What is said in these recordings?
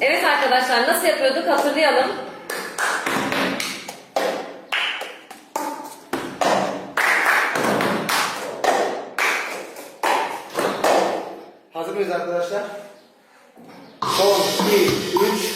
Evet arkadaşlar nasıl yapıyorduk hatırlayalım. Hazır mıyız arkadaşlar? Amém.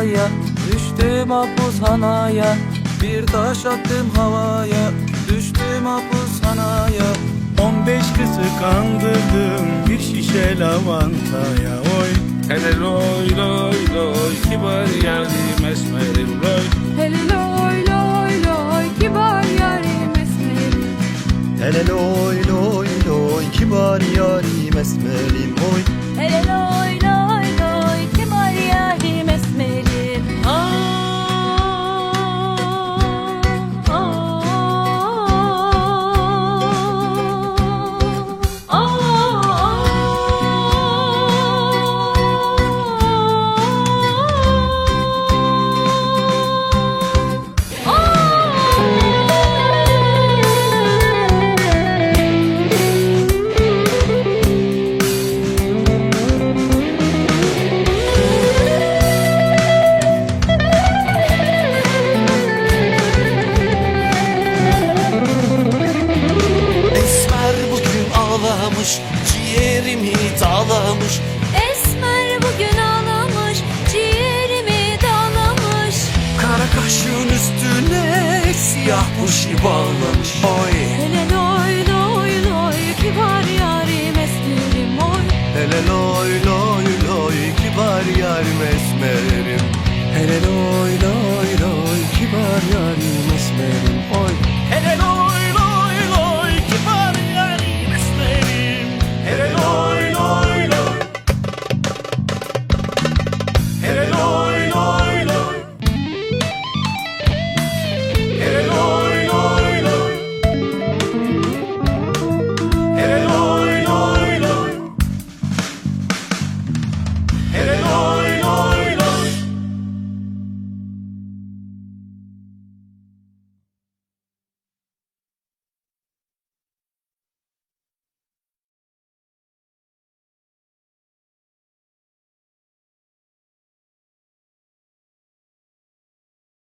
Havaya Düştüm hapushanaya Bir taş attım havaya Düştüm hapushanaya 15 kızı kandırdım Bir şişe lavantaya. Oy ağlamış Esmer bugün ağlamış Ciğerimi dalamış. Kara kaşın üstüne Siyah puşi şey bağlamış. Oy. Hele loy loy loy Kibar yarim esmerim oy. Hele loy loy loy Kibar yarim esmerim. Hele loy loy loy Kibar yarim esmerim oy. Hele loy